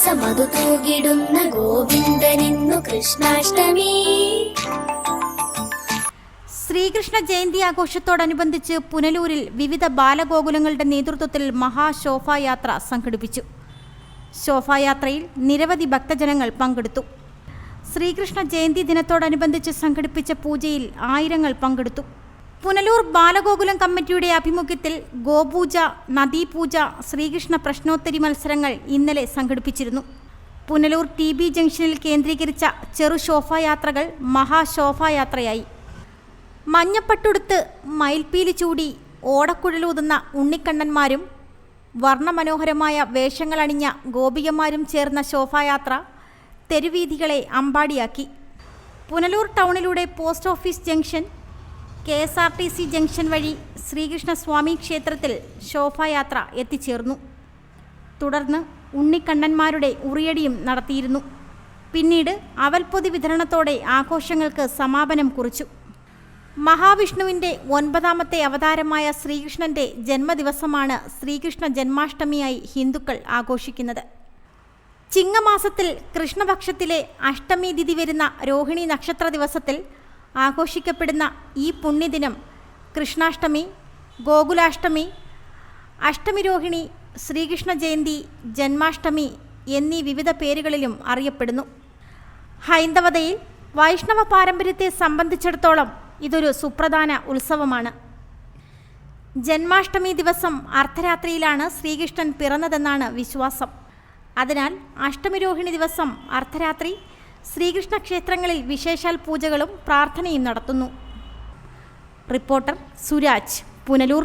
മാസമതു തൂകിടുന്ന ഗോവിന്ദനിന്നു കൃഷ്ണാഷ്ടമി. ശ്രീകൃഷ്ണ ജയന്തി ആഘോഷത്തോടനുബന്ധിച്ച് പുനലൂരിൽ വിവിധ ബാലഗോകുലങ്ങളുടെ നേതൃത്വത്തിൽ മഹാശോഭായാത്ര സംഘടിപ്പിച്ചു. ശോഭായാത്രയിൽ നിരവധി ഭക്തജനങ്ങൾ പങ്കെടുത്തു. ശ്രീകൃഷ്ണ ജയന്തി ദിനത്തോടനുബന്ധിച്ച് സംഘടിപ്പിച്ച പൂജയിൽ ആയിരങ്ങൾ പങ്കെടുത്തു. പുനലൂർ ബാലഗോകുലം കമ്മിറ്റിയുടെ ആഭിമുഖ്യത്തിൽ ഗോപൂജ നദീപൂജ ശ്രീകൃഷ്ണ പ്രശ്നോത്തരി മത്സരങ്ങൾ ഇന്നലെ സംഘടിപ്പിച്ചിരുന്നു. പുനലൂർ ടി ബി ജംഗ്ഷനിൽ കേന്ദ്രീകരിച്ച ചെറു ശോഭായാത്രകൾ മഹാശോഭായാത്രയായി. മഞ്ഞപ്പട്ടുടുത്ത് മയിൽപ്പീലി ചൂടി ഓടക്കുഴലൂതുന്ന ഉണ്ണിക്കണ്ണന്മാരും വർണമനോഹരമായ വേഷങ്ങളണിഞ്ഞ ഗോപികമാരും ചേർന്ന ശോഭായാത്ര തെരുവീഥികളെ അമ്പാടിയാക്കി. Punalur ടൗണിലൂടെ post office junction K S R T C junction വഴി ശ്രീകൃഷ്ണസ്വാമി ക്ഷേത്രത്തിൽ ശോഭായാത്ര എത്തിച്ചേർന്നു. തുടർന്ന് ഉണ്ണിക്കണ്ണന്മാരുടെ ഉറിയടിയും നടത്തിയിരുന്നു. പിന്നീട് അവൽപ്പൊതി വിതരണത്തോടെ ആഘോഷങ്ങൾക്ക് സമാപനം കുറിച്ചു. മഹാവിഷ്ണുവിന്റെ ഒൻപതാമത്തെ അവതാരമായ ശ്രീകൃഷ്ണന്റെ ജന്മദിവസമാണ് ശ്രീകൃഷ്ണ ജന്മാഷ്ടമിയായി ഹിന്ദുക്കൾ ആഘോഷിക്കുന്നത്. ചിങ്ങമാസത്തിൽ കൃഷ്ണപക്ഷത്തിലെ അഷ്ടമി തിഥി വരുന്ന രോഹിണി നക്ഷത്ര ദിവസത്തിൽ ആഘോഷിക്കപ്പെടുന്ന ഈ പുണ്യദിനം കൃഷ്ണാഷ്ടമി ഗോകുലാഷ്ടമി അഷ്ടമിരോഹിണി ശ്രീകൃഷ്ണ ജയന്തി ജന്മാഷ്ടമി എന്നീ വിവിധ പേരുകളിലും അറിയപ്പെടുന്നു. ഹൈന്ദവതയിൽ വൈഷ്ണവ പാരമ്പര്യത്തെ സംബന്ധിച്ചിടത്തോളം ഇതൊരു സുപ്രധാന ഉത്സവമാണ്. ജന്മാഷ്ടമി ദിവസം അർദ്ധരാത്രിയിലാണ് ശ്രീകൃഷ്ണൻ പിറന്നതെന്നാണ് വിശ്വാസം. അതിനാൽ അഷ്ടമിരോഹിണി ദിവസം അർദ്ധരാത്രി ശ്രീകൃഷ്ണ ക്ഷേത്രങ്ങളിൽ വിശേഷാൽ പൂജകളും പ്രാർത്ഥനയും നടത്തുന്നു. റിപ്പോർട്ടർ സുരാജ് പുനലൂർ